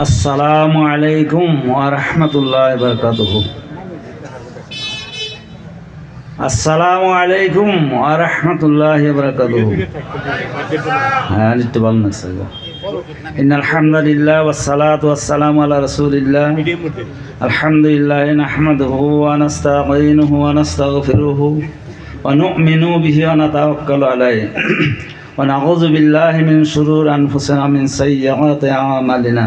আসসালামু আলাইকুম ওয়া রাহমাতুল্লাহি ওয়া বারাকাতুহু আসসালামু আলাইকুম ওয়া রাহমাতুল্লাহি ওয়া বারাকাতুহু হ্যাঁ নিতে বলনা স্যার إن الحمد لله والصلاة والسلام على رسول الله الحمد لله نحمده ونستعينه ونستغفره ونؤمن به ونتوكل عليه ونعوذ بالله من شرور أنفسنا من سيئات أعمالنا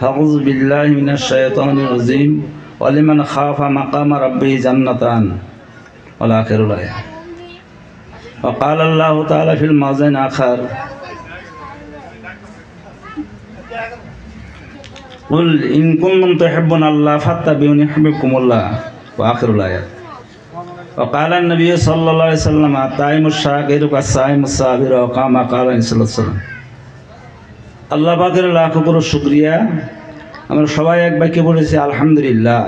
فأعوذ بالله من الشيطان الرجيم ولمن خاف مقام ربه جنتان والآخر الآية وقال الله تعالى في الموزن آخر قل إن كنتم تحبون الله فاتبعوني يحببكم الله وآخر الآية وقال النبي صلى الله عليه وسلم الطائم الشاكر كالصائم الصابر وقام قال عليه الصلاة والسلام আল্লাহ পাকের লাখ করো শুক্রিয়া। আমরা সবাই এক বাক্যে বলেছি, আলহামদুলিল্লাহ।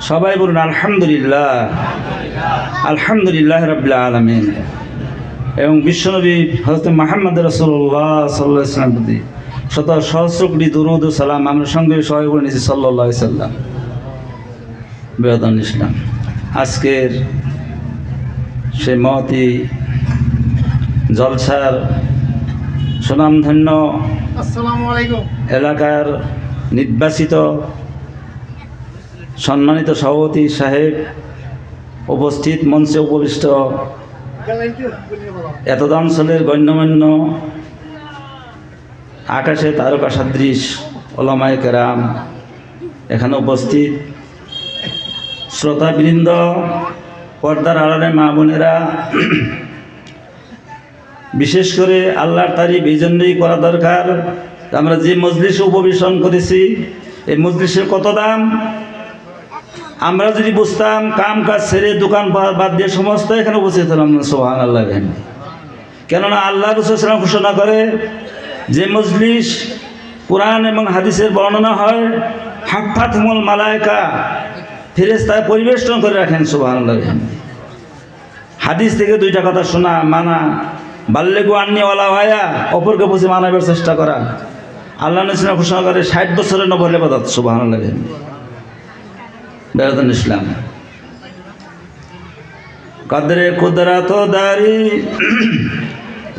সবাই বলুন, আলহামদুলিল্লাহ। আলহামদুলিল্লাহ রবিল্লা আলমিন। এবং বিশ্বনবী হজরত মাহমদ রসুল্লাহ সাল্লাহ ইসলাম প্রতি শত সহস্র কোটি দুরুদ সালাম আমরা সঙ্গে সবাই বলে নিয়েছি সাল্লাহ সাল্লাম বেদন ইসলাম আজকের সে মহতি জলসার সুনামধন্য এলাকার নির্বাচিত সম্মানিত সভাপতি সাহেব উপস্থিত মঞ্চে উপবিষ্ট এতদাঞ্চলের গণ্যমান্য আকাশে তারকা সাদৃশ ওলামায় কেরাম এখানে উপস্থিত শ্রোতাবৃন্দ পর্দার আড়ালে মা বোনেরা বিশেষ করে আল্লাহর তারিফ এই জন্যই করা দরকার। আমরা যে মজলিসে উপবেশন করেছি, এই মজলিসের কত দাম? আমরা যদি বুঝতাম কাম কাজ ছেড়ে দোকান বাদ দিয়ে সমস্ত এখানে উপস্থিত হলাম সোহান আল্লাহ কেননা আল্লাহ রসুলাম ঘোষণা করে, যে মজলিস কোরআন এবং হাদিসের বর্ণনা হয় হাফাতমল মালায়কা ফেরেস্তায় পরিবেষ্টন করে রাখেন সোহান আল্লাহ হাদিস থেকে দুইটা কথা শোনা, মানা। বাল্যে আন্নিওয়ালা ভাইয়া, অপরকে বুঝে মানাবার চেষ্টা করা। আল্লাহ নসিনা ঘোষণা করে ষাট বছরের নবলে বাদাত সুবাহ বেড়াতেন ইসলাম। কদরে কুদরাত দারি,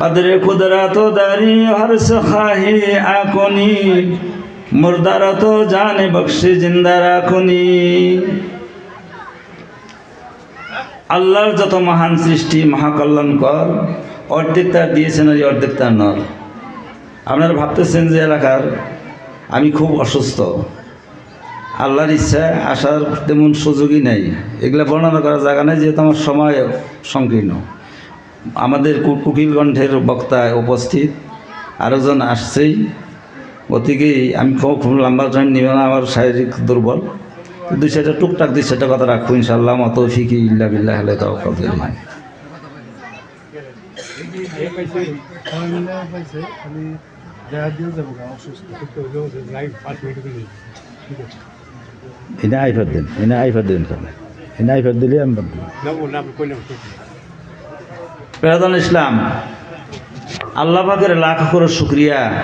কদরে কুদরাত দারি, হর সখাহি আকনি, মুর্দারত জানে বক্সি জিন্দা রাখুনি। আল্লাহর যত মহান সৃষ্টি, মহাকল্যাণকর অর্ধেক তার দিয়েছেন আর অর্ধেক তার নর আপনারা ভাবতেছেন যে এলাকার আমি খুব অসুস্থ। আল্লাহর ইচ্ছা, আসার তেমন সুযোগই নেই। এগুলো বর্ণনা করার জায়গা নেই, যেহেতু আমার সময় সংকীর্ণ। আমাদের কু- কুকিলগণ্ঠের বক্তায় উপস্থিত, আরেকজন আসছেই। গতিকেই আমি খুব লম্বা টাইম নিব না, আমার শারীরিক দুর্বল। দুই চারটা টুকটাক দুই চারটা কথা রাখব ইনশাল্লাহ মতো ফিকি ইল্লা বিল্লাহ হলে তাও আছে এনে দিলে ইসলাম আল্লাহফাকের লাখ করে শুক্রিয়া।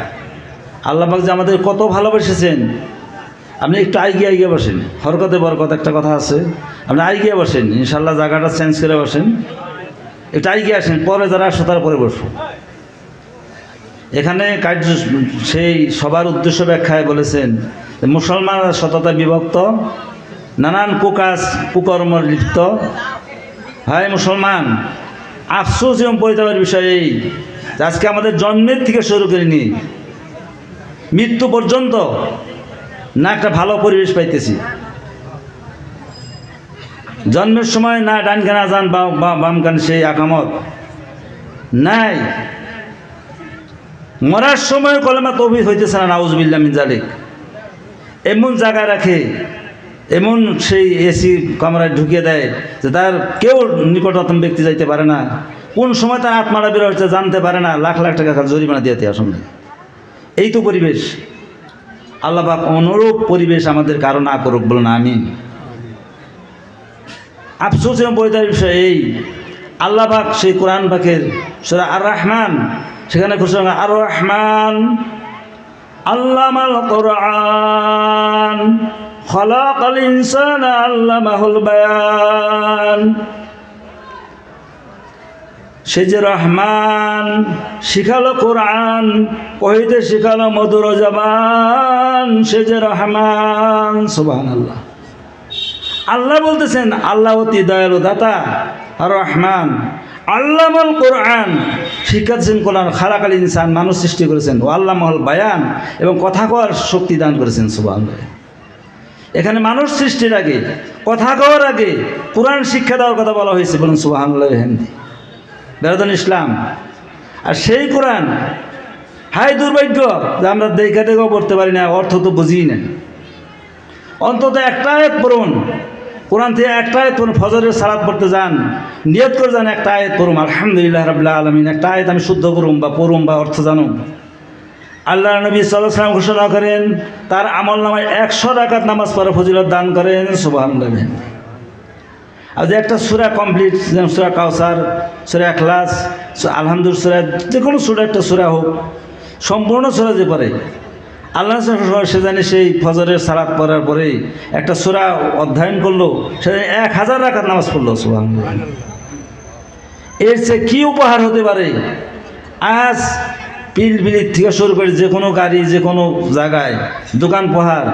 আল্লাহ পাক যে আমাদের কত ভালোবেসেছেন। আপনি একটু আইগিয়ে আইগিয়ে বসেন। হরকতে বরকত একটা কথা আছে। আপনি আইগিয়ে বসেন। ইনশাল্লাহ জায়গাটা চেঞ্জ করে বসেন। একটু আইগিয়ে আসেন, পরে যারা আসো তার পরে বসবো এখানে কার্য, সেই সবার উদ্দেশ্য ব্যাখ্যায় বলেছেন মুসলমানরা সততা বিভক্ত, নানান কুকাজ, কুকর্ম লিপ্ত। হয় মুসলমান, আফসোস এবং পরিতাপের বিষয় এই আজকে আমাদের জন্মের থেকে শুরু করিনি, মৃত্যু পর্যন্ত না একটা ভালো পরিবেশ পাইতেছি। জন্মের সময় না ডান কান আজান বা বাম কান সেই আকামত। নাই। মরার সময় কলেমা তৌফিক হইতেছে না নাউজবিল্লা মিন জালিক। এমন জায়গায় রাখে, এমন সেই এসি কামরায় ঢুকিয়ে দেয় যে তার কেউ নিকটতম ব্যক্তি যাইতে পারে না। কোন সময় তার আত্মাটা বের হচ্ছে জানতে পারে না, লাখ লাখ টাকা খালি জরিমানা দিতে আসলে এই তো পরিবেশ। আল্লাহ অনুরূপ পরিবেশ আমাদের কারও না করুক বলুন আমি আফসোস এবং পরিতার বিষয় এই। আল্লাহ পাক সেই কোরআন পাকের সেটা আর রহমান সেখানে খুশি আর রহমান আল্লামাল কোরআন, খলাকাল ইনসান আল্লামাহুল বায়ান। সে যে রহমান, শিখালো কোরআন কহিতে শিখালো মধুর জবান, সে যে রহমান সুবাহ আল্লাহ আল্লাহ বলতেছেন, আল্লাহ অতি দয়ালু দাতা আর রহমান আল্লামল কোরআন। শিক্ষাচ্ছেন কোরআন খালাকাল ইনসান মানুষ সৃষ্টি করেছেন। ও আল্লাহ মহল বায়ান এবং কথা কওয়ার শক্তি দান করেছেন সুবাহ এখানে মানুষ সৃষ্টির আগে কথা কওয়ার আগে কোরআন শিক্ষা দেওয়ার কথা বলা হয়েছে বলুন সুবাহ হিন্দি বেরোদন ইসলাম। আর সেই কোরআন হাই দুর্ভাগ্য যে আমরা দেখা দেখেও পড়তে পারি না, অর্থ তো বুঝি না অন্তত একটা আয়াত পড়ুন। কোরআন থেকে একটা আয়াত পড়ুন ফজরের সালাদ পড়তে যান, নিয়ত করে যান, একটা আয়াত পড়ুন আলহামদুলিল্লাহ রবিল্লা আলমিন, একটা আয়াত আমি শুদ্ধ করুম বা পড়ুম বা অর্থ জানুম। আল্লাহ নবী সাল্লাম ঘোষণা করেন, তার আমল নামায় একশো রাকাত নামাজ পড়ে, ফজিলত দান করেন সুবাহ আর যে একটা সুরা কমপ্লিট, যেমন সুরা কাউসার সুরা এখলাস আলহামদুল সুরা যে কোনো সুরা একটা সুরা হোক, সম্পূর্ণ সুরা যে পড়ে আল্লাহ সে জানে সেই ফজরের সালাত পড়ার পরে একটা সুরা অধ্যয়ন করল সে এক হাজার রাখার নামাজ পড়ল সুবাহ এর চেয়ে কী উপহার হতে পারে? আজ পিলবিলির থেকে শুরু করে যে কোনো গাড়ি, যে কোনো জায়গায়, দোকান পাহাড়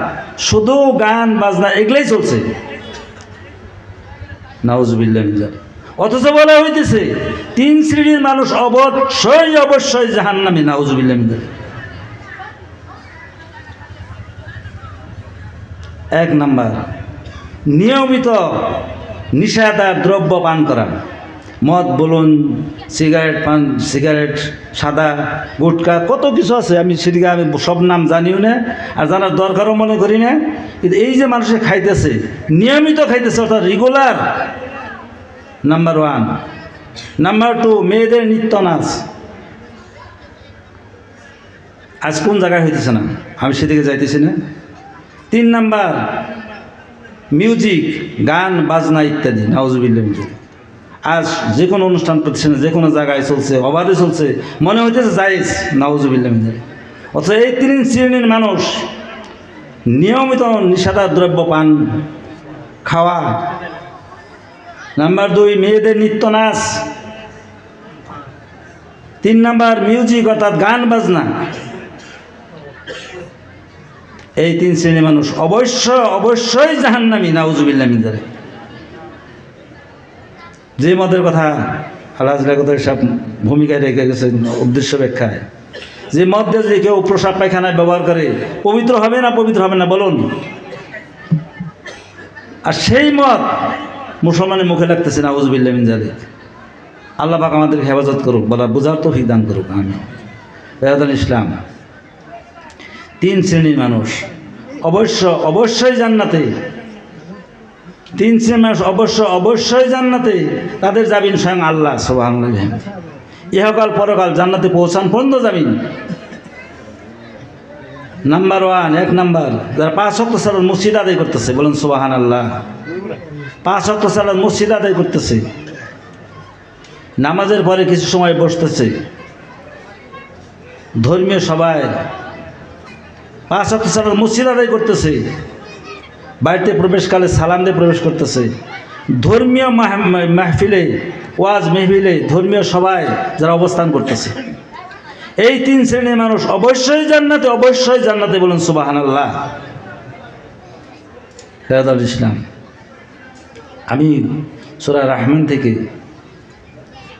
শুধু গান, বাজনা এগুলোই চলছে। অথচ বলা হইতেছে, তিন শ্রেণির মানুষ অবশ্যই অবশ্যই জাহান্নামী নাউজবিল্লা এক নাম্বার, নিয়মিত নিষেধার দ্রব্য পান করা মদ, বলুন, সিগারেট পান, সিগারেট, সাদা, গুটকা, কত কিছু আছে, আমি সেদিকে আমি সব নাম জানিও না, আর জানার দরকারও মনে করি না। কিন্তু এই যে মানুষে খাইতেছে, নিয়মিত খাইতেছে, অর্থাৎ regular number one number two মেয়েদের নৃত্য নাচ আজ কোন জায়গায় হইতেছে না? আমি সেদিকে যাইতেছি না। তিন নাম্বার মিউজিক গান, বাজনা ইত্যাদি নাউজুবিল্লা আজ যে কোনো অনুষ্ঠান, প্রতিষ্ঠানে যে কোনো জায়গায় চলছে, অবাধে চলছে, মনে হইতেছে জায়েজ নাউজুবিল্লা অথচ এই তিন শ্রেণির মানুষ নিয়মিত নিষেধার দ্রব্য পান, খাওয়া। নাম্বার দুই, মেয়েদের নৃত্য নাচ তিন নাম্বার মিউজিক অর্থাৎ গান, বাজনা। এই তিন শ্রেণির মানুষ অবশ্য অবশ্যই জাহান্নামি নাউজুবিল্লা মিজারে যে মদের কথা আল্লাহ সব ভূমিকায় রেখে গেছেন, উদ্দেশ্য ব্যাখ্যায়। যে মদ যদি কেউ প্রসাব পায়খানায় ব্যবহার করে, পবিত্র হবে না পবিত্র হবে না, বলুন। আর সেই মদ মুসলমানের মুখে লাগতেছে না উজবিল্লা মিনজালিক আল্লাহ পাক আমাদের হেফাজত করুক বলা বোঝার তো দান করুক আমি ইসলাম। তিন শ্রেণির মানুষ। অবশ্য, অবশ্যই জান্নাতে। তিন শ্রেণির মানুষ, অবশ্য, অবশ্যই জান্নাতে। তাদের যাবিন স্বয়ং আল্লাহ সোহান ইহকাল, পরকাল জান্নাতে পৌঁছান পর্যন্ত যাবিন নাম্বার ওয়ান, এক নাম্বার, যারা পাঁচ শক্ত সালাদ মসজিদ আদায় করতেছে, বলেন সোবাহান আল্লাহ পাঁচ শক্ত সালাদ মসজিদ আদায় করতেছে। নামাজের পরে কিছু সময় বসতেছে। ধর্মীয় সবাই পাঁচ সালাদ মসজিদ আদায় করতেছে। বাড়িতে প্রবেশকালে সালাম দিয়ে প্রবেশ করতেছে। ধর্মীয় মাহ- মাহফিলে, ওয়াজ মেহফিলে ধর্মীয় সবাই যারা অবস্থান করতেছে। এই তিন শ্রেণির মানুষ অবশ্যই জান্নাতে অবশ্যই জান্নাতে বলুন সুবাহান আল্লাহ ইসলাম, আমি সুরা রহমান থেকে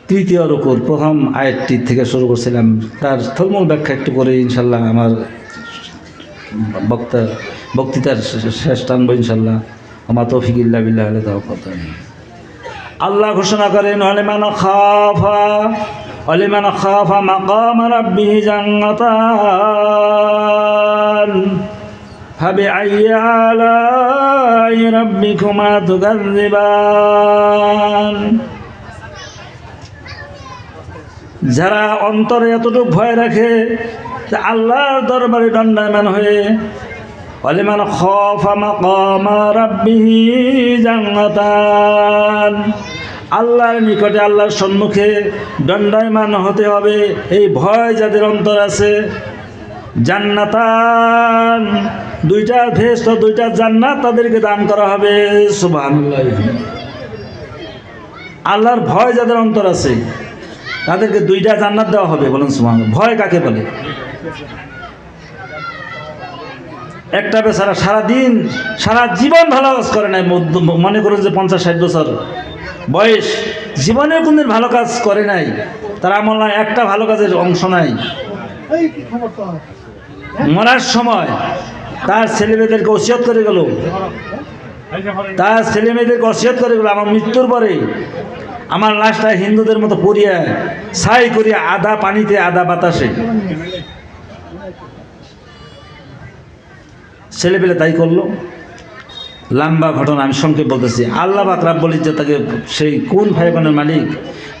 তৃতীয় রুকুর প্রথম আয়াতটি থেকে শুরু করছিলাম। তার থলমূল ব্যাখ্যা একটু করে ইনশাল্লাহ আমার বক্তার বক্তৃতার শেষ টানবো ইনশাল্লাহ আমার তফিকিল্লা ইল্লা হলে তাও কথা আল্লাহ ঘোষণা করেন অলেমান খাফা অলেমান খাফা মাকাম রাব্বিহি জান্নাতান। হবে আইয়ালাই রাব্বি কুমা তুগাজিবান যারা অন্তরে এতটুকু ভয় রাখে আল্লাহর দরবারে দণ্ডায়মান হয়ে অলিমান জান্নাতান। আল্লাহর নিকটে আল্লাহর সম্মুখে দণ্ডায়মান হতে হবে, এই ভয় যাদের অন্তর আছে। জান্নাতান। দুইটা ভেস্ত, দুইটা জান্নাত তাদেরকে দান করা হবে, সুবহানাল্লাহ। আল্লাহর ভয় যাদের অন্তর আছে, তাদেরকে দুইটা জান্নাত দেওয়া হবে, বলুন সুমান ভয় কাকে বলে? একটা বেচারা সারাদিন, সারা জীবন ভালো কাজ করে নাই মনে করুন যে পঞ্চাশ, ষাট বছর বয়স। জীবনে কোনদিন ভালো কাজ করে নাই, তার আমল নাই, একটা ভালো কাজের অংশ নাই। মরার সময় তার ছেলে মেয়েদেরকে করে গেল। তার ছেলে মেয়েদেরকে করে গেল, আমার মৃত্যুর পরে আমার লাশটা হিন্দুদের মতো পরিয়া ছাই করিয়া আদা পানিতে আদা বাতাসে। ছেলেপেলে তাই করল। লম্বা ঘটনা, আমি সংক্ষেপ বলতেছি। আল্লাহ বাক রাব্বল ইজ্জত তাকে সেই কোন ফাইকনের মালিক,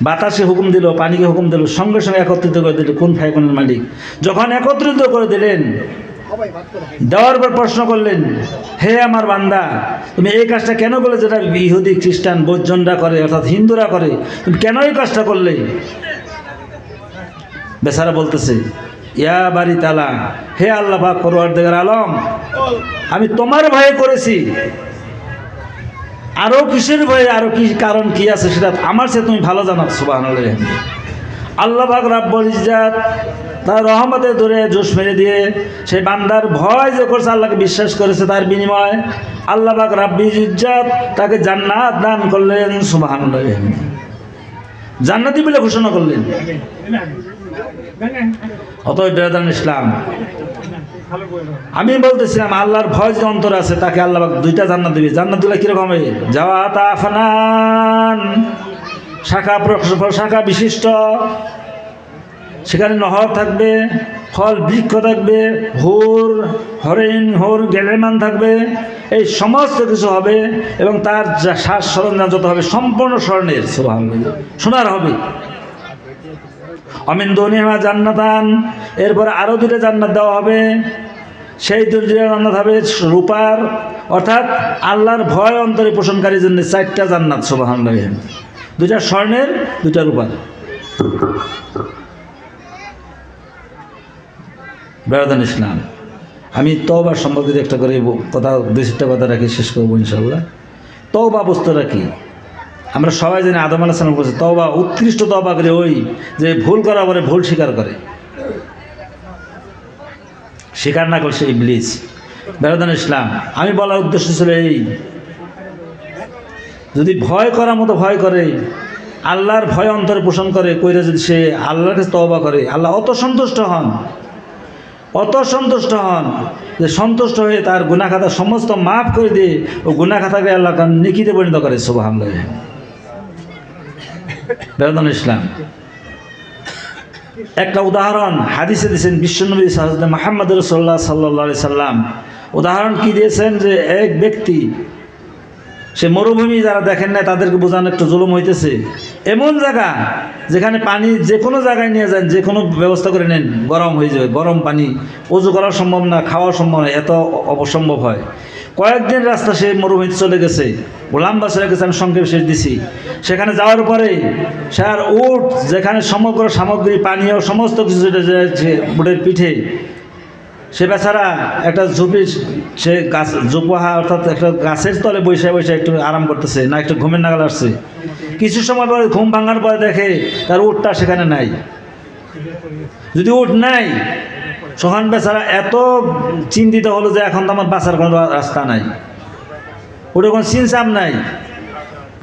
বাতাসে হুকুম দিল, পানিকে হুকুম দিল, সঙ্গে সঙ্গে একত্রিত করে দিল, কোন ফাইকনের মালিক? যখন একত্রিত করে দিলেন, দেওয়ার পর প্রশ্ন করলেন, হে আমার বান্দা, তুমি এই কাজটা কেন করলে যেটা ইহুদি খ্রিস্টান বৈজনরা করে, অর্থাৎ হিন্দুরা করে? তুমি কেন এই কাজটা করলে? বেচারা বলতেছে ইয়া বাড়ি তালা, হে আল্লাহ পাক করোয়ার আলম, আমি তোমার ভয়ে করেছি। আরও কিসের ভয়ে আরও কি কারণ কি আছে সেটা আমার সে তুমি ভালো জানো সুবাহ আল্লাহ পাক ইজ্জাত তার রহমতে ধরে জোশ মেরে দিয়ে সেই বান্দার ভয় যে করছে, আল্লাহকে বিশ্বাস করেছে তার বিনিময়ে আল্লাহ পাক ইজ্জাত তাকে জান্নাত দান করলেন সুবাহ জান্নাতি বলে ঘোষণা করলেন। অতএব ইসলাম, আমি বলতেছিলাম আল্লাহর ভয় যে অন্তর আছে, তাকে আল্লাহ দুইটা জান্নাত দিবে। জান্নাত দিলে কীরকম হবে? যাওয়া তাফানান শাখা শাখা বিশিষ্ট। সেখানে নহর থাকবে, ফল বৃক্ষ থাকবে, হোর, হরিণ, হোর গেলেমান থাকবে। এই সমস্ত কিছু হবে এবং তার যা শ্বাস সরঞ্জাম যত হবে, সম্পূর্ণ স্বর্ণের সোনার হবে। অমিন দনিমা জান্নাতান। এরপরে আরও দুটো জান্নাত দেওয়া হবে। সেই দুটো জান্নাত হবে রূপার, অর্থাৎ আল্লাহর ভয় অন্তরে পোষণকারীর জন্য চারটা জান্নাত সোবাহান দুইটা স্বর্ণের, দুইটা রূপার। বেড়াদান ইসলাম। আমি তওবার সম্পর্কিত একটা করে কথা দুই চারটা কথা রাখি, শেষ করব ইনশাল্লাহ তওবা বস্তুটা কি? আমরা সবাই জানি আদম আলাহ সালাম তওবা, উৎকৃষ্ট তবা করে ওই যে ভুল করা পরে ভুল স্বীকার করে। স্বীকার না করছে ইবলিস। বেড়াদান ইসলাম, আমি বলার উদ্দেশ্য ছিল এই। যদি ভয় করার মতো ভয় করে, আল্লাহর ভয় অন্তরে পোষণ করে, কইরা যদি সে আল্লাহর কাছে তওবা করে, আল্লাহ অত সন্তুষ্ট হন, অত সন্তুষ্ট হন যে সন্তুষ্ট হয়ে তার গুণাখাতা সমস্ত মাফ করে দিয়ে ও গুণাখাতাকে আল্লাহ নিকিতে পরিণত করে সোবাহাম লাগে বেরদন ইসলাম। একটা উদাহরণ, হাদিসে দিয়েছেন বিশ্বনবী সাহা মাহমদ রসোল্লা সাল্লা সাল্লাম উদাহরণ কি দিয়েছেন যে এক ব্যক্তি, সে মরুভূমি যারা দেখেন না তাদেরকে বোঝানো একটু জুলুম হইতেছে। এমন জায়গা যেখানে পানি যে কোনো জায়গায় নিয়ে যান যে কোনো ব্যবস্থা করে নেন, গরম হয়ে যাবে, গরম পানি। উজু করা সম্ভব না, খাওয়া সম্ভব না, এত অবসম্ভব হয়। কয়েকদিন রাস্তা সে মরুভূমিতে চলে গেছে। লম্বা চলে গেছে, আমি সংক্ষেপ শেষ দিছি। সেখানে যাওয়ার পরে সে আর উঠ যেখানে সমগ্র সামগ্রী, পানীয়, সমস্ত কিছু উটের পিঠে, সে বেচারা একটা ঝুপি, সে গাছ জুপোহা অর্থাৎ একটা গাছের তলে বসে বসে একটু আরাম করতেছে, না একটু ঘুমের নাগাল আসছে। কিছু সময় পরে ঘুম ভাঙার পরে দেখে তার উটটা সেখানে নাই। যদি উঠ নাই সোহান বেচারা এত চিন্তিত হলো যে এখন তো আমার বাঁচার কোনো রাস্তা নাই। ওটা কোনো চিনচাপ নাই।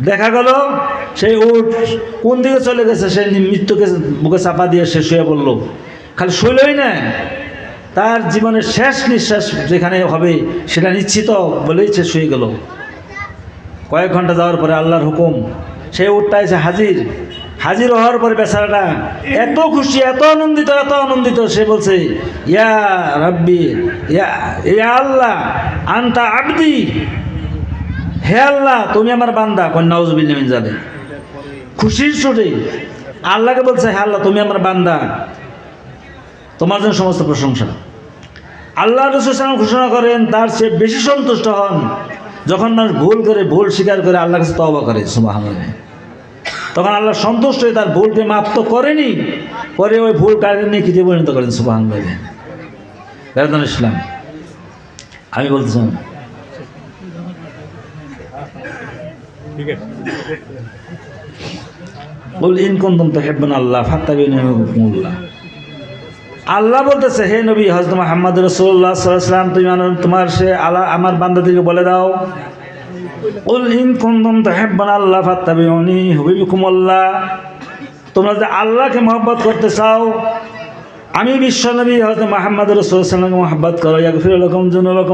দেখা গেল, সেই উট কোন দিকে চলে গেছে, সে মৃত্যুকে বুকে চাপা দিয়ে সে শুয়ে পড়ল। খালি শুইলই না, তার জীবনের শেষ নিঃশ্বাস যেখানে হবে সেটা নিশ্চিত বলেই সে শুয়ে গেল। কয়েক ঘণ্টা যাওয়ার পরে আল্লাহর হুকুম সেই উটটা এসে হাজির। হাজির হওয়ার পরে বেচারাটা এত খুশি, এত আনন্দিত এত আনন্দিত, সে বলছে, ইয়া রাব্বি, ইয়া আল্লাহ, আন্তা আবদি, হে আল্লাহ, তুমি আমার বান্দা। কন্যাউজবিল্লামিন যাবে খুশির সুরে আল্লাহকে বলছে, হে আল্লাহ, তুমি আমার বান্দা। তোমার জন্য সমস্ত প্রশংসা। আল্লাহ রসুল সালাম ঘোষণা করেন, তার সে বেশি সন্তুষ্ট হন যখন মানুষ ভুল করে, ভুল স্বীকার করে আল্লাহর কাছে তবা করে। সুবাহ তখন আল্লাহ সন্তুষ্ট হয়ে তার ভুলকে মাপ তো করেনি পরে ওই ভুল কাজে নিয়ে খিদে পরিণত করেন সুবাহ বেরদান ইসলাম। আমি বলতেছিলাম ঠিক আছে। বল ইন কুনতুম তুহিব্বুন আল্লাহ ফাত্তাবিউনি আল্লাহ বলতেছে হে নবী হযরত মুহাম্মদ রাসূলুল্লাহ সাল্লাল্লাহু আলাইহি ওয়াসাল্লাম তুমি আমার- তোমার সে আলা আমার বান্দাদেরকে বলে দাও কুল ইন কুনতুম তুহিব্বুন আল্লাহ ফাত্তাবিউনি ইউহিব্বুকুমুল্লাহ তোমরা যদি আল্লাহকে মহব্বত করতে চাও, আমি বিশ্বনবী হয়তো মাহমদ করো।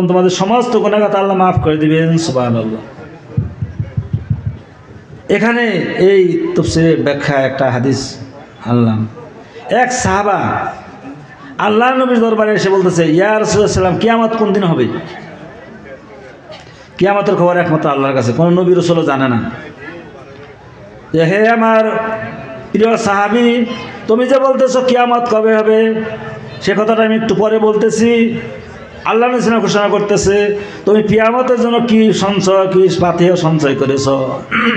তোমাদের সমস্ত আল্লাহ মাফ করে দিবেন, সুবহানাল্লাহ। এখানে এই তফসিরের ব্যাখ্যা একটা হাদিস আনলাম। এক সাহাবা আল্লাহ নবীর দরবারে এসে বলতেছে, ইয়া রসুল্লাম কিয়ামত কোন দিন হবে? কিয়ামতের খবর একমাত্র আল্লাহর কাছে, কোনো নবী রসুল জানে না। যে হে আমার প্রিয় সাহাবি, তুমি যে বলতেছো কিয়ামত কবে হবে, সে কথাটা আমি একটু পরে বলতেছি। আল্লাহ নিসিনা ঘোষণা করতেছে, তুমি কিয়ামতের জন্য কি সঞ্চয়, কি পাথেয় সঞ্চয় করেছ?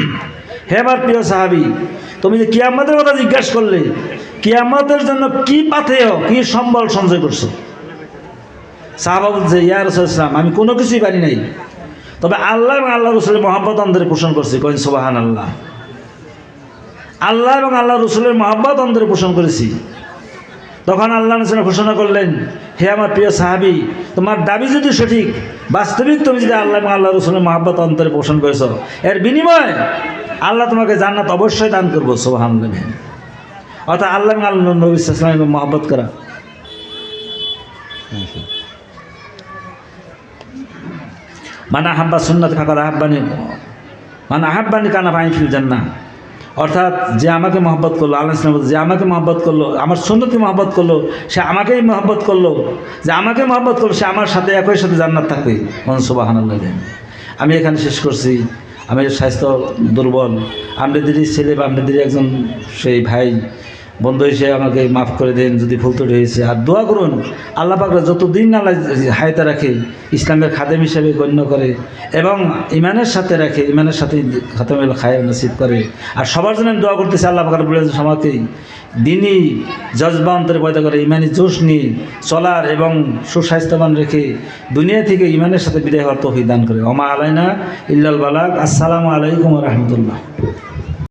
হে আমার প্রিয় সাহাবি, তুমি যে কিয়ামতের কথা জিজ্ঞাসা করলে, কিয়ামতের জন্য কি পাথেয়, কি সম্বল সঞ্চয় করছ? সাহাবা বলছে ইয়ার রসুলাম আমি কোনো কিছুই পারি নাই। তবে আল্লাহ এবং আল্লাহ রসুলের মহাব্বত অন্তরে পোষণ করছি, কইন সোবাহান আল্লাহ আল্লাহ এবং আল্লাহ রসুলের মহাব্বত অন্তরে পোষণ করেছি। তখন আল্লাহ রসুল ঘোষণা করলেন, হে আমার প্রিয় সাহাবি, তোমার দাবি যদি সঠিক, বাস্তবিক তুমি যদি আল্লাহ এবং আল্লাহ রসুলের মহাব্বত অন্তরে পোষণ করেছ, এর বিনিময়ে আল্লাহ তোমাকে জান্নাত অবশ্যই দান করব সোহান অর্থাৎ আল্লাহ আল্লাহ নবী ইসলামের মহাব্বত করা। মানে আহাব্বা সুন্নাত ফাঁকার আহাব্বানি মানে আহাব্বানি কানা পাইন ফিল জান্না অর্থাৎ যে আমাকে মহব্বত করল, আল্লাহ ইসলাম যে আমাকে মহব্বত করল, আমার সুন্নতকে মহব্বত করল, সে আমাকেই মহব্বত করল, যে আমাকে মহব্বত করল, সে আমার সাথে একই সাথে জান্নাত থাকবে। মন সুবাহান আমি এখানে শেষ করছি। আমি স্বাস্থ্য দুর্বল। আপনাদেরই ছেলে বা আপনাদেরই একজন, সেই ভাই বন্ধু হিসেবে আমাকে মাফ করে দেন যদি ভুল ত্রুটি হয়েছে। আর দোয়া করুন, আল্লাহ পাকরা যতদিন আল্লাহ হায়তা রাখে, ইসলামের খাদেম হিসেবে গণ্য করে এবং ইমানের সাথে রাখে ইমানের সাথে খাতামের খায়ের নসিব করে। আর সবার জন্য দোয়া করতেছি আল্লাহ পাকার বলে সমাজকেই দিনই জজবা অন্তরে পয়দা করে ইমানি জোশ নিয়ে চলার এবং সুস্বাস্থ্যবান রেখে দুনিয়া থেকে ইমানের সাথে বিদায় হওয়ার তৌফিক দান করে। অমা আলাইনা ইল্লাল বালাক আসসালামু আলাইকুম রহমতুল্লাহ।